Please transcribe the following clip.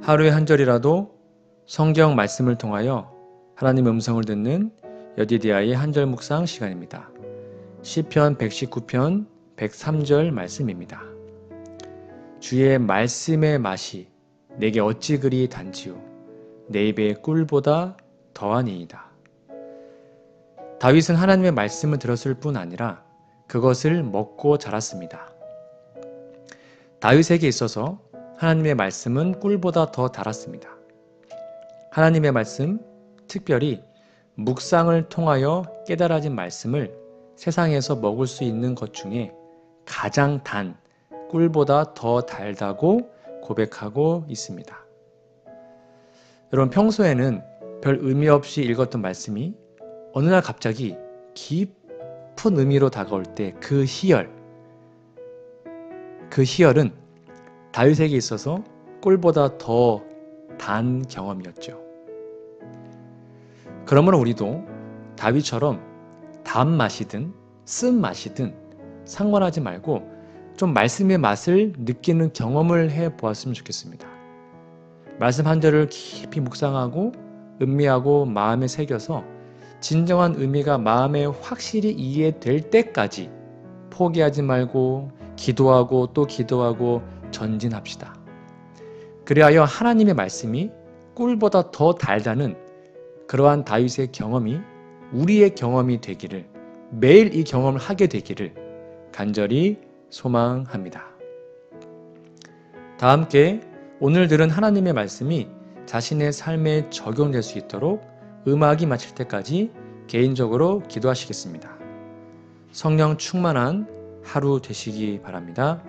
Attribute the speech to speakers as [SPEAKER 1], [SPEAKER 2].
[SPEAKER 1] 하루에 한 절이라도 성경 말씀을 통하여 하나님의 음성을 듣는 여디디아의 한절 묵상 시간입니다. 시편 119편 103절 말씀입니다. 주의 말씀의 맛이 내게 어찌 그리 단지요 내 입의 꿀보다 더하니이다. 다윗은 하나님의 말씀을 들었을 뿐 아니라 그것을 먹고 자랐습니다. 다윗에게 있어서 하나님의 말씀은 꿀보다 더 달았습니다. 하나님의 말씀, 특별히 묵상을 통하여 깨달아진 말씀을 세상에서 먹을 수 있는 것 중에 가장 단, 꿀보다 더 달다고 고백하고 있습니다. 여러분, 평소에는 별 의미 없이 읽었던 말씀이 어느 날 갑자기 깊은 의미로 다가올 때 그 희열, 그 희열은 다윗에게 있어서 꿀보다 더 단 경험이었죠. 그러므로 우리도 다윗처럼 단 맛이든 쓴 맛이든 상관하지 말고 좀 말씀의 맛을 느끼는 경험을 해 보았으면 좋겠습니다. 말씀 한 절을 깊이 묵상하고 음미하고 마음에 새겨서 진정한 의미가 마음에 확실히 이해될 때까지 포기하지 말고 기도하고 또 기도하고 전진합시다. 그리하여 하나님의 말씀이 꿀보다 더 달다는 그러한 다윗의 경험이 우리의 경험이 되기를 매일 이 경험을 하게 되기를 간절히 소망합니다. 다 함께 오늘 들은 하나님의 말씀이 자신의 삶에 적용될 수 있도록 음악이 마칠 때까지 개인적으로 기도하시겠습니다. 성령 충만한 하루 되시기 바랍니다.